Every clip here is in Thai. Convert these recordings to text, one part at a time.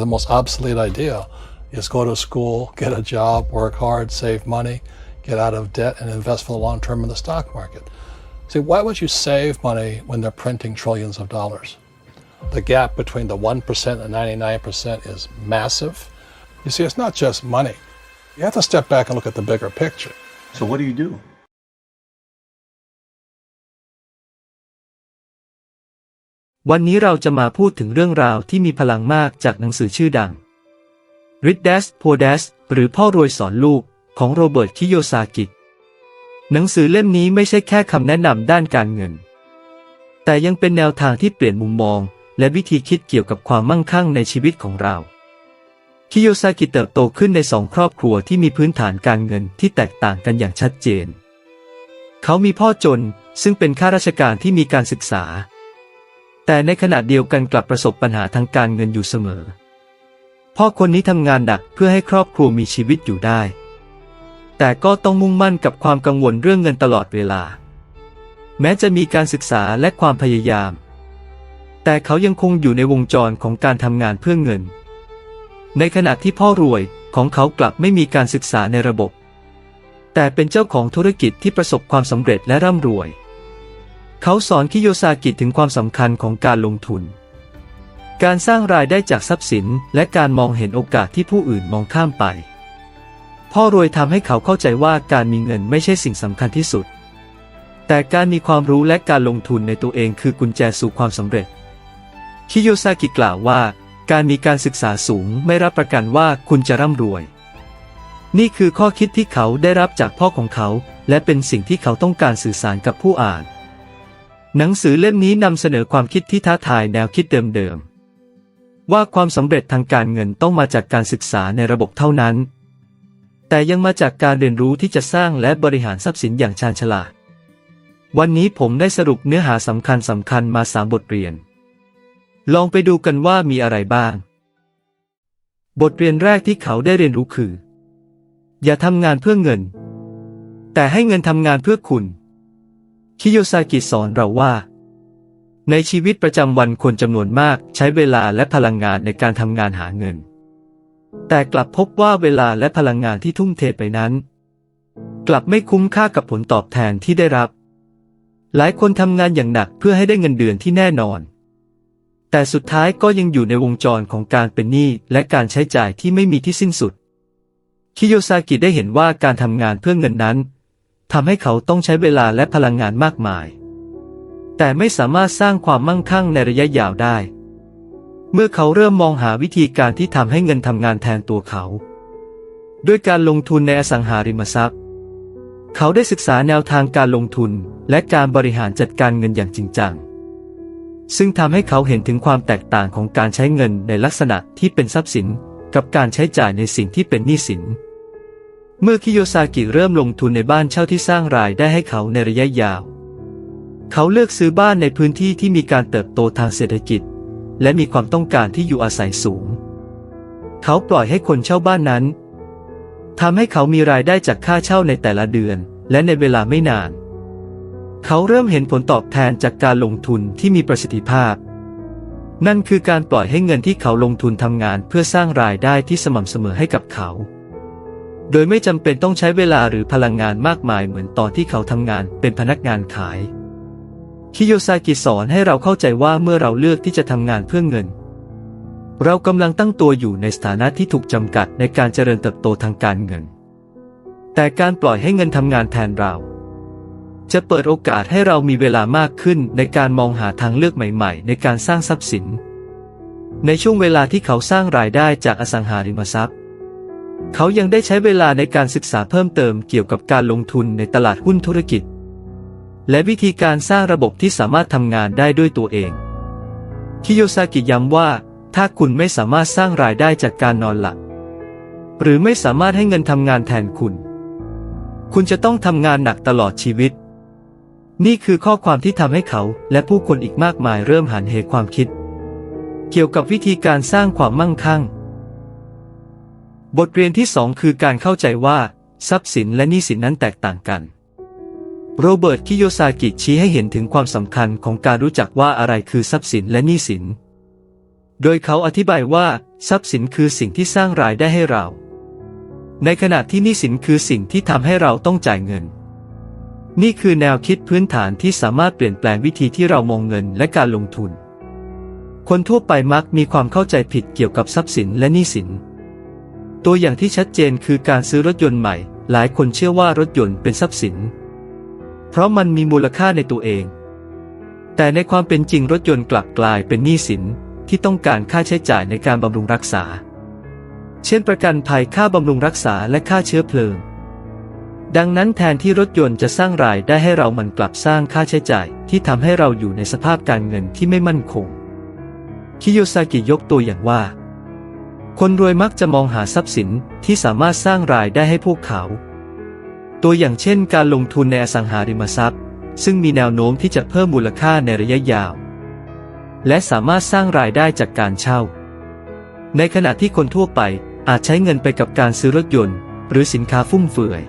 The most obsolete idea is go to school, get a job, work hard, save money, get out of debt, and invest for the long term in the stock market. See, why would you save money when they're printing trillions of dollars? The gap between the 1% and 99% is massive. You see, it's not just money. You have to step back and look at the bigger picture. So what do you do? วันนี้เราจะมาพูดถึงเรื่องราวที่มีพลังมากจากหนังสือชื่อดัง Rich Dad Poor Dad หรือพ่อรวยสอนลูกของโรเบิร์ตคิโยซากิหนังสือเล่มนี้ไม่ใช่แค่คำแนะนำด้านการเงิน แต่ยังเป็นแนวทางที่เปลี่ยนมุมมอง และวิธีคิดเกี่ยวกับความมั่งคั่งในชีวิตของเราคิโยซากิเติบโตขึ้นในสองครอบครัวที่มีพื้นฐานการเงินที่แตกต่างกันอย่างชัดเจน เขามีพ่อจนซึ่งเป็นข้าราชการที่มีการศึกษา แต่ในขณะเดียวกันกลับประสบปัญหาทางการเงินอยู่เสมอ พ่อคนนี้ทำงานหนักเพื่อให้ครอบครัวมีชีวิตอยู่ได้ แต่ก็ต้องมุ่งมั่นกับความกังวลเรื่องเงินตลอดเวลา แม้จะมีการศึกษาและความพยายาม แต่เขายังคงอยู่ในวงจรของการทำงานเพื่อเงิน ในขณะที่พ่อรวยของเขากลับไม่มีการศึกษาในระบบ แต่เป็นเจ้าของธุรกิจที่ประสบความสำเร็จและร่ำรวย เขาสอนคิโยซากิถึงความสำคัญของการลงทุน การสร้างรายได้จากทรัพย์สิน และการมองเห็นโอกาสที่ผู้อื่นมองข้ามไป พ่อรวยทำให้เขาเข้าใจว่าการมีเงินไม่ใช่สิ่งสำคัญที่สุด แต่การมีความรู้และการลงทุนในตัวเองคือกุญแจสู่ความสำเร็จ คิโยซากิกล่าวว่า การมีการศึกษาสูงไม่รับประกันว่าคุณจะร่ำรวย นี่คือข้อคิดที่เขาได้รับจากพ่อของเขา และเป็นสิ่งที่เขาต้องการสื่อสารกับผู้อ่าน หนังสือเล่มนี้นำเสนอความคิดที่ท้าทายแนวคิดเดิมๆ ว่าความสำเร็จทางการเงินต้องมาจากการศึกษาในระบบเท่านั้น แต่ยังมาจากการเรียนรู้ที่จะสร้างและบริหารทรัพย์สินอย่างชาญฉลาด วันนี้ผมได้สรุปเนื้อหาสำคัญสำคัญมาสามบทเรียน ลองไปดูกันว่ามีอะไรบ้าง บทเรียนแรกที่เขาได้เรียนรู้คือ อย่าทำงานเพื่อเงิน แต่ให้เงินทำงานเพื่อคุณ คิโยซากิสอนเราว่า ในชีวิตประจำวันคนจำนวนมากใช้เวลาและพลังงานในการทำงานหาเงิน แต่กลับพบว่าเวลาและพลังงานที่ทุ่มเทไปนั้น กลับไม่คุ้มค่ากับผลตอบแทนที่ได้รับ หลายคนทำงานอย่างหนักเพื่อให้ได้เงินเดือนที่แน่นอน แต่สุดท้ายก็ยังอยู่ในวงจรของการเป็นหนี้และการใช้จ่ายที่ไม่มีที่สิ้นสุดคิโยซากิได้เห็นว่าการทำงานเพื่อเงินนั้น ทำให้เขาต้องใช้เวลาและพลังงานมากมาย แต่ไม่สามารถสร้างความมั่งคั่งในระยะยาวได้ เมื่อเขาเริ่มมองหาวิธีการที่ทำให้เงินทำงานแทนตัวเขา ด้วยการลงทุนในอสังหาริมทรัพย์ เขาได้ศึกษาแนวทางการลงทุนและการบริหารจัดการเงินอย่างจริงจัง ซึ่งทำให้เขาเห็นถึงความแตกต่างของการใช้เงินในลักษณะที่เป็นทรัพย์สิน กับการใช้จ่ายในสิ่งที่เป็นหนี้สิน เมื่อคิโยซากิเริ่มลงทุนในบ้านเช่าที่สร้างรายได้ให้เขาในระยะยาว เขาเลือกซื้อบ้านในพื้นที่ที่มีการเติบโตทางเศรษฐกิจ และมีความต้องการที่อยู่อาศัยสูง เขาปล่อยให้คนเช่าบ้านนั้นทำให้เขามีรายได้จากค่าเช่าในแต่ละเดือน และในเวลาไม่นาน เขาเริ่มเห็นผลตอบแทนจากการลงทุนที่มีประสิทธิภาพ นั่นคือการปล่อยให้เงินที่เขาลงทุนทำงานเพื่อสร้างรายได้ที่สม่ำเสมอให้กับเขา โดยไม่จำเป็นต้องใช้เวลาหรือพลังงานมากมายเหมือนตอนที่เขาทำงานเป็นพนักงานขาย คิโยซากิสอนให้เราเข้าใจว่าเมื่อเราเลือกที่จะทำงานเพื่อเงิน เรากำลังตั้งตัวอยู่ในสถานะที่ถูกจำกัดในการเจริญเติบโตทางการเงิน แต่การปล่อยให้เงินทำงานแทนเรา จะเปิดโอกาสให้เรามีเวลามากขึ้นในการมองหาทางเลือกใหม่ๆ ในการสร้างทรัพย์สิน ในช่วงเวลาที่เขาสร้างรายได้จากอสังหาริมทรัพย์ เขายังได้ใช้เวลาในการศึกษาเพิ่มเติมเกี่ยวกับการลงทุนในตลาดหุ้นธุรกิจ และวิธีการสร้างระบบที่สามารถทำงานได้ด้วยตัวเอง คิโยซากิย้ำว่า ถ้าคุณไม่สามารถสร้างรายได้จากการนอนหลับหรือไม่สามารถให้เงินทำงานแทนคุณ คุณจะต้องทำงานหนักตลอดชีวิต นี่คือข้อความที่ทำให้เขาและผู้คนอีกมากมายเริ่มหันเหความคิด เกี่ยวกับวิธีการสร้างความมั่งคั่ง บทเรียนที่สองคือการเข้าใจว่า ทรัพย์สินและหนี้สินนั้นแตกต่างกัน โรเบิร์ต คิโยซากิชี้ให้เห็นถึงความสำคัญของการรู้จักว่าอะไรคือทรัพย์สินและหนี้สิน โดยเขาอธิบายว่า ทรัพย์สินคือสิ่งที่สร้างรายได้ให้เรา ในขณะที่หนี้สินคือสิ่งที่ทำให้เราต้องจ่ายเงิน นี่คือแนวคิดพื้นฐานที่สามารถเปลี่ยนแปลงวิธีที่เรามองเงินและการลงทุน คนทั่วไปมักมีความเข้าใจผิดเกี่ยวกับทรัพย์สินและหนี้สิน ตัวอย่างที่ชัดเจนคือการซื้อรถยนต์ใหม่ หลายคนเชื่อว่ารถยนต์เป็นทรัพย์สิน เพราะมันมีมูลค่าในตัวเอง แต่ในความเป็นจริงรถยนต์กลับกลายเป็นหนี้สินที่ต้องการค่าใช้จ่ายในการบำรุงรักษา เช่นประกันภัยค่าบำรุงรักษาและค่าเชื้อเพลิง ดังนั้นแทนที่รถยนต์จะสร้างรายได้ให้เรามันกลับสร้างค่าใช้จ่ายที่ทำให้เราอยู่ในสภาพการเงินที่ไม่มั่นคง คิโยซากิยกตัวอย่างว่า คนรวยมักจะมองหาทรัพย์สินที่สามารถสร้างรายได้ให้พวกเขา ตัวอย่างเช่นการลงทุนในอสังหาริมทรัพย์ ซึ่งมีแนวโน้มที่จะเพิ่มมูลค่าในระยะยาว และสามารถสร้างรายได้จากการเช่า ในขณะที่คนทั่วไปอาจใช้เงินไปกับการซื้อรถยนต์ หรือสินค้าฟุ่มเฟือย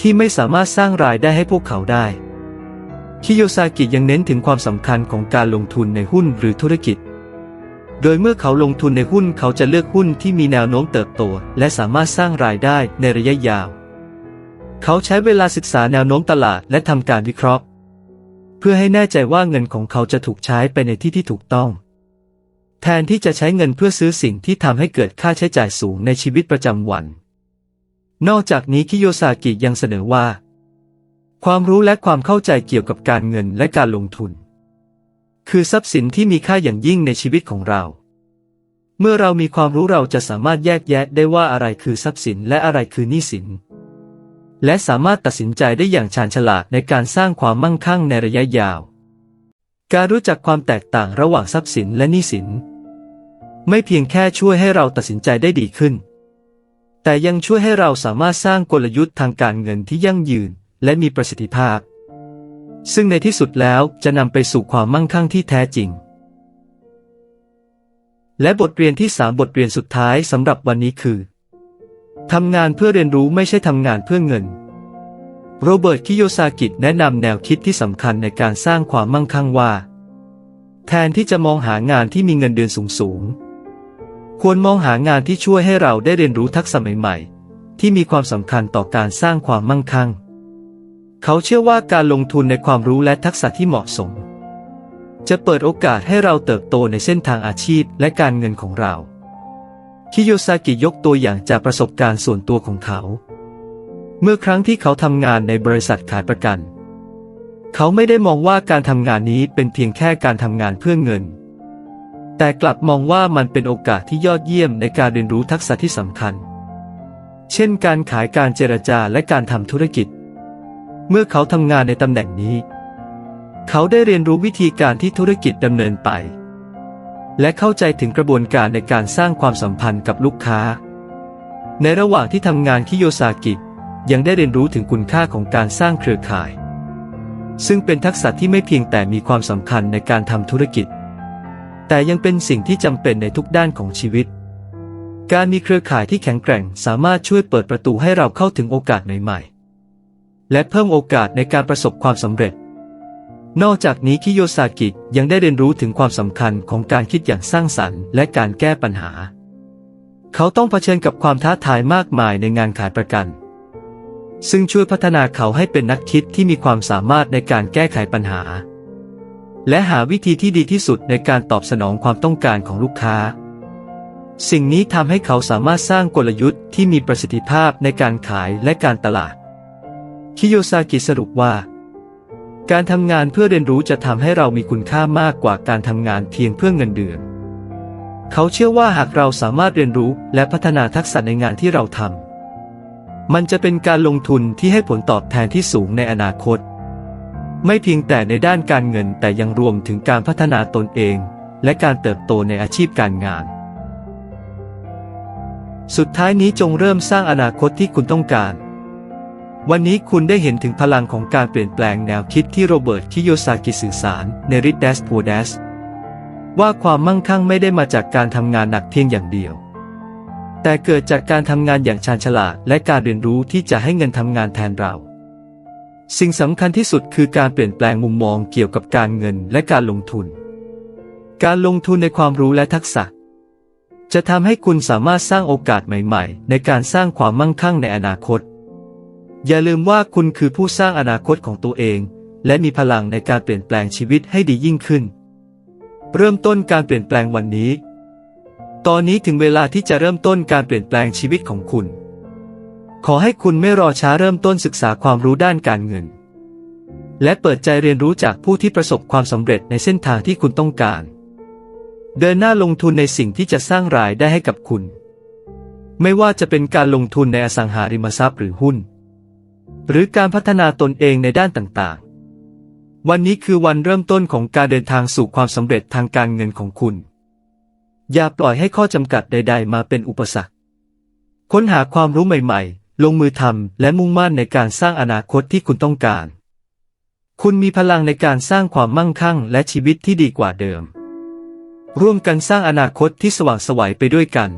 ที่ไม่สามารถสร้างรายได้ให้พวกเขาได้คิโยซากิยังเน้นถึงความสำคัญของการลงทุนในหุ้นหรือธุรกิจ โดยเมื่อเขาลงทุนในหุ้นเขาจะเลือกหุ้นที่มีแนวโน้มเติบโต และสามารถสร้างรายได้ในระยะยาว เขาใช้เวลาศึกษาแนวโน้มตลาดและทำการวิเคราะห์ เพื่อให้แน่ใจว่าเงินของเขาจะถูกใช้ไปในที่ที่ถูกต้อง แทนที่จะใช้เงินเพื่อซื้อสิ่งที่ทำให้เกิดค่าใช้จ่ายสูงในชีวิตประจำวัน นอกจากนี้คิโยซากิยังเสนอว่า ความรู้และความเข้าใจเกี่ยวกับการเงินและการลงทุน คือทรัพย์สินที่มีค่าอย่างยิ่งในชีวิตของเรา เมื่อเรามีความรู้เราจะสามารถแยกแยะได้ว่าอะไรคือทรัพย์สินและอะไรคือหนี้สิน และสามารถตัดสินใจได้อย่างชาญฉลาดในการสร้างความมั่งคั่งในระยะยาว การรู้จักความแตกต่างระหว่างทรัพย์สินและหนี้สิน ไม่เพียงแค่ช่วยให้เราตัดสินใจได้ดีขึ้น แต่ยังช่วยให้เราสามารถสร้างกลยุทธ์ทางการเงินที่ยั่งยืนและมีประสิทธิภาพ ซึ่งในที่สุดแล้วจะนำไปสู่ความมั่งคั่งที่แท้จริง และบทเรียนที่สามบทเรียนสุดท้ายสำหรับวันนี้คือทำงานเพื่อเรียนรู้ไม่ใช่ทำงานเพื่อเงิน โรเบิร์ต คิโยซากิแนะนำแนวคิดที่สำคัญในการสร้างความมั่งคั่งว่า แทนที่จะมองหางานที่มีเงินเดือนสูงๆ ควรมองหางานที่ช่วยให้เราได้เรียนรู้ทักษะใหม่ๆ ที่มีความสำคัญต่อการสร้างความมั่งคั่ง เขาเชื่อว่าการลงทุนในความรู้และทักษะที่เหมาะสม จะเปิดโอกาสให้เราเติบโตในเส้นทางอาชีพและการเงินของเรา คิโยซากิยกตัวอย่างจากประสบการณ์ส่วนตัวของเขา เมื่อครั้งที่เขาทำงานในบริษัทขายประกัน เขาไม่ได้มองว่าการทำงานนี้เป็นเพียงแค่การทำงานเพื่อเงิน แต่กลับมองว่ามันเป็นโอกาสที่ยอดเยี่ยมในการเรียนรู้ทักษะที่สำคัญ เช่นการขายการเจรจาและการทำธุรกิจ เมื่อเขาทำงานในตำแหน่งนี้ เขาได้เรียนรู้วิธีการที่ธุรกิจดำเนินไป และเข้าใจถึงกระบวนการในการสร้างความสัมพันธ์กับลูกค้า ในระหว่างที่ทำงานคิโยซากิยังได้เรียนรู้ถึงคุณค่าของการสร้างเครือข่าย ซึ่งเป็นทักษะที่ไม่เพียงแต่มีความสำคัญในการทำธุรกิจ แต่ยังเป็นสิ่งที่จำเป็นในทุกด้านของชีวิต การมีเครือข่ายที่แข็งแกร่งสามารถช่วยเปิดประตูให้เราเข้าถึงโอกาสใหม่ๆ และเพิ่มโอกาสในการประสบความสำเร็จ นอกจากนี้คิโยซากิยังได้เรียนรู้ถึงความสำคัญของการคิดอย่างสร้างสรรค์และการแก้ปัญหา เขาต้องเผชิญกับความท้าทายมากมายในงานขายประกัน ซึ่งช่วยพัฒนาเขาให้เป็นนักคิดที่มีความสามารถในการแก้ไขปัญหา และหาวิธีที่ดีที่สุดในการตอบสนองความต้องการของลูกค้าสิ่งนี้ทำให้เขาสามารถสร้างกลยุทธ์ที่มีประสิทธิภาพในการขายและการตลาด คิโยซากิสรุปว่า การทำงานเพื่อเรียนรู้จะทำให้เรามีคุณค่ามากกว่าการทำงานเพียงเพื่อเงินเดือน เขาเชื่อว่าหากเราสามารถเรียนรู้และพัฒนาทักษะในงานที่เราทำมันจะเป็นการลงทุนที่ให้ผลตอบแทนที่สูงในอนาคต ไม่เพียงแต่ในด้านการเงินแต่ยังรวมถึงการพัฒนาตนเอง และการเติบโตในอาชีพการงาน สุดท้ายนี้จงเริ่มสร้างอนาคตที่คุณต้องการ วันนี้คุณได้เห็นถึงพลังของการเปลี่ยนแปลงแนวคิดที่โรเบิร์ตคิโยซากิสื่อสารในริดเดส p ูเดสว่าความมั่งคั่งไม่ได้มาจากการทำงานหนักเพียงอย่างเดียว แต่เกิดจากการทำงานอย่างชาญฉลาดและการเรียนรู้ที่จะให้เงินทำงานแทนเรา สิ่งสำคัญที่สุดคือการเปลี่ยนแปลงมุมมองเกี่ยวกับการเงินและการลงทุน การลงทุนในความรู้และทักษะ จะทำให้คุณสามารถสร้างโอกาสใหม่ ๆ ในการสร้างความมั่งคั่งในอนาคต อย่าลืมว่าคุณคือผู้สร้างอนาคตของตัวเอง และมีพลังในการเปลี่ยนแปลงชีวิตให้ดียิ่งขึ้น เริ่มต้นการเปลี่ยนแปลงวันนี้ ตอนนี้ถึงเวลาที่จะเริ่มต้นการเปลี่ยนแปลงชีวิตของคุณ ขอให้คุณไม่รอช้าเริ่มต้นศึกษาความรู้ด้านการเงิน และเปิดใจเรียนรู้จากผู้ที่ประสบความสำเร็จในเส้นทางที่คุณต้องการ เดินหน้าลงทุนในสิ่งที่จะสร้างรายได้ให้กับคุณ ไม่ว่าจะเป็นการลงทุนในอสังหาริมทรัพย์หรือหุ้น หรือการพัฒนาตนเองในด้านต่างๆ วันนี้คือวันเริ่มต้นของการเดินทางสู่ความสำเร็จทางการเงินของคุณ อย่าปล่อยให้ข้อจำกัดใด ๆ มาเป็นอุปสรรค ค้นหาความรู้ใหม่ๆ ลงมือทำและมุ่งมั่นในการสร้างอนาคตที่คุณต้องการ คุณมีพลังในการสร้างความมั่งคั่งและชีวิตที่ดีกว่าเดิม ร่วมกันสร้างอนาคตที่สว่างไสวัยไปด้วยกัน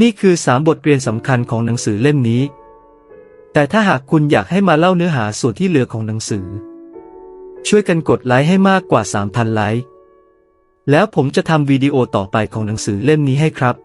นี่คือสามบทเรียนสำคัญของหนังสือเล่มนี้ แต่ถ้าหากคุณอยากให้มาเล่าเนื้อหาส่วนที่เหลือของหนังสือ ช่วยกันกดไลค์ให้มากกว่า 3,000 ไลค์ แล้วผมจะทำวิดีโอต่อไปของหนังสือเล่มนี้ให้ครับ